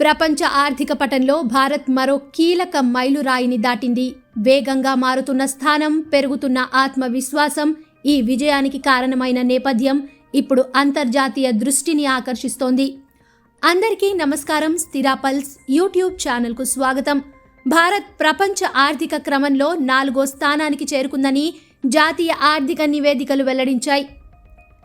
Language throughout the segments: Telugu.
ప్రపంచ ఆర్థిక పటంలో భారత్ మరో కీలక మైలురాయిని దాటింది. వేగంగా మారుతున్న స్థానం పెరుగుతున్న ఆత్మవిశ్వాసం ఈ విజయానికి కారణమైన నేపథ్యం ఇప్పుడు అంతర్జాతీయ దృష్టిని ఆకర్షిస్తోంది. అందరికీ నమస్కారం. స్థిరా పల్స్ యూట్యూబ్ ఛానల్కు స్వాగతం. భారత్ ప్రపంచ ఆర్థిక క్రమంలో నాలుగో స్థానానికి చేరుకుందని జాతీయ ఆర్థిక నివేదికలు వెల్లడించాయి.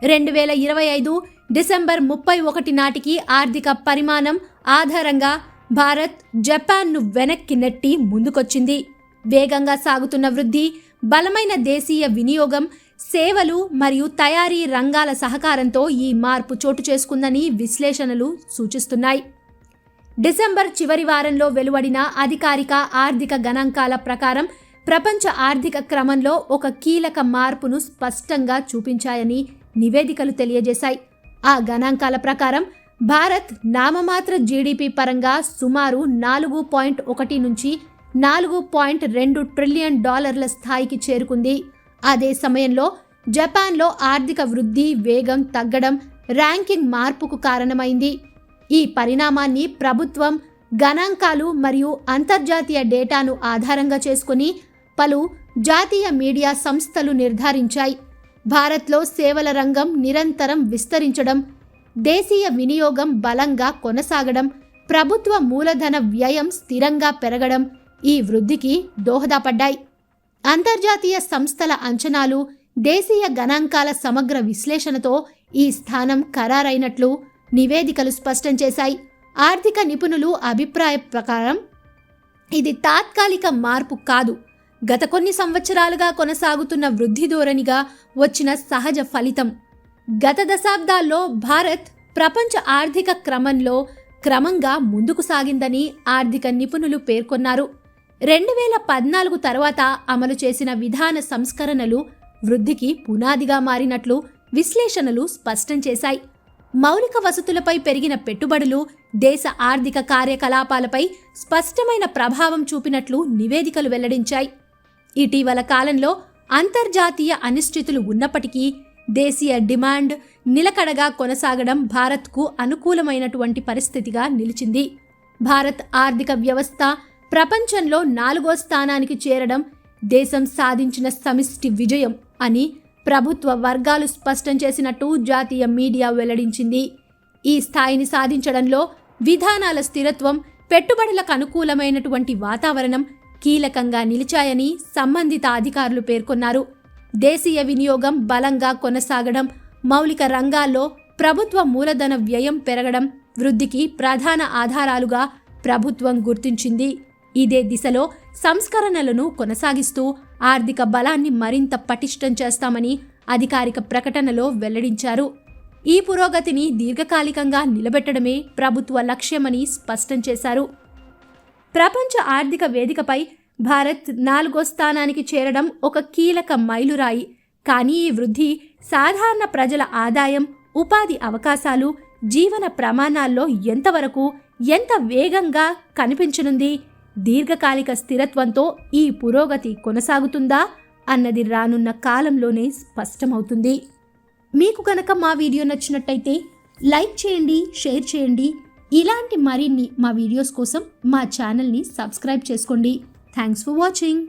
రెండు వేల ఇరవై ఐదు డిసెంబర్ ముప్పై ఒకటి నాటికి ఆర్థిక పరిమాణం ఆధారంగా భారత్ జపాన్ను వెనక్కి నెట్టి ముందుకొచ్చింది. వేగంగా సాగుతున్న వృద్ధి బలమైన దేశీయ వినియోగం సేవలు మరియు తయారీ రంగాల సహకారంతో ఈ మార్పు చోటు చేసుకుందని విశ్లేషణలు సూచిస్తున్నాయి. డిసెంబర్ చివరి వారంలో వెలువడిన అధికారిక ఆర్థిక గణాంకాల ప్రకారం ప్రపంచ ఆర్థిక క్రమంలో ఒక కీలక మార్పును స్పష్టంగా చూపించాయని నివేదికలు తెలియజేశాయి. ఆ గణాంకాల ప్రకారం భారత్ నామమాత్ర జీడిపి పరంగా సుమారు నాలుగు పాయింట్ ఒకటి నుంచి నాలుగు పాయింట్ రెండు ట్రిలియన్ డాలర్ల స్థాయికి చేరుకుంది. అదే సమయంలో జపాన్లో ఆర్థిక వృద్ధి వేగం తగ్గడం ర్యాంకింగ్ మార్పుకు కారణమైంది. ఈ పరిణామాన్ని ప్రభుత్వం గణాంకాలు మరియు అంతర్జాతీయ డేటాను ఆధారంగా చేసుకుని పలు జాతీయ మీడియా సంస్థలు నిర్ధారించాయి. భారత్లో సేవల రంగం నిరంతరం విస్తరించడం దేశీయ వినియోగం బలంగా కొనసాగడం ప్రభుత్వ మూలధన వ్యయం స్థిరంగా పెరగడం ఈ వృద్ధికి దోహదపడ్డాయి. అంతర్జాతీయ సంస్థల అంచనాలు దేశీయ గణాంకాల సమగ్ర విశ్లేషణతో ఈ స్థానం ఖరారైనట్లు నివేదికలు స్పష్టం చేశాయి. ఆర్థిక నిపుణులు అభిప్రాయ ప్రకారం ఇది తాత్కాలిక మార్పు కాదు. గత కొన్ని సంవత్సరాలుగా కొనసాగుతున్న వృద్ధి ధోరణిగా వచ్చిన సహజ ఫలితం. గత దశాబ్దాల్లో భారత్ ప్రపంచ ఆర్థిక క్రమంలో క్రమంగా ముందుకు సాగిందని ఆర్థిక నిపుణులు పేర్కొన్నారు. రెండు వేల పద్నాలుగు తర్వాత అమలు చేసిన విధాన సంస్కరణలు వృద్ధికి పునాదిగా మారినట్లు విశ్లేషణలు స్పష్టం చేశాయి. మౌలిక వసతులపై పెరిగిన పెట్టుబడులు దేశ ఆర్థిక కార్యకలాపాలపై స్పష్టమైన ప్రభావం చూపినట్లు నివేదికలు వెల్లడించాయి. ఇటీవల కాలంలో అంతర్జాతీయ అనిశ్చితులు ఉన్నప్పటికీ దేశీయ డిమాండ్ నిలకడగా కొనసాగడం భారత్కు అనుకూలమైనటువంటి పరిస్థితిగా నిలిచింది. భారత్ ఆర్థిక వ్యవస్థ ప్రపంచంలో నాలుగో స్థానానికి చేరడం దేశం సాధించిన సమిష్టి విజయం అని ప్రభుత్వ వర్గాలు స్పష్టం చేసినట్టు జాతీయ మీడియా వెల్లడించింది. ఈ స్థాయిని సాధించడంలో విధానాల స్థిరత్వం పెట్టుబడులకు అనుకూలమైనటువంటి వాతావరణం కీలకంగా నిలిచాయని సంబంధిత అధికారులు పేర్కొన్నారు. దేశీయ వినియోగం బలంగా కొనసాగడం మౌలిక రంగాల్లో ప్రభుత్వ మూలధన వ్యయం పెరగడం వృద్ధికి ప్రధాన ఆధారాలుగా ప్రభుత్వం గుర్తించింది. ఇదే దిశలో సంస్కరణలను కొనసాగిస్తూ ఆర్థిక బలాన్ని మరింత పటిష్టం చేస్తామని అధికారిక ప్రకటనలో వెల్లడించారు. ఈ పురోగతిని దీర్ఘకాలికంగా నిలబెట్టడమే ప్రభుత్వ లక్ష్యమని స్పష్టం చేశారు. ప్రపంచ ఆర్థిక వేదికపై భారత్ నాలుగో స్థానానికి చేరడం ఒక కీలక మైలురాయి. కానీ ఈ వృద్ధి సాధారణ ప్రజల ఆదాయం ఉపాధి అవకాశాలు జీవన ప్రమాణాల్లో ఎంతవరకు ఎంత వేగంగా కనిపించనుంది? దీర్ఘకాలిక స్థిరత్వంతో ఈ పురోగతి కొనసాగుతుందా అన్నది రానున్న కాలంలోనే స్పష్టమవుతుంది. మీకు కనుక మా వీడియో నచ్చినట్టయితే లైక్ చేయండి షేర్ చేయండి ఇలాంటి మరిన్ని మా వీడియోస్ కోసం మా ఛానల్ని సబ్స్క్రైబ్ చేసుకోండి. Thanks for watching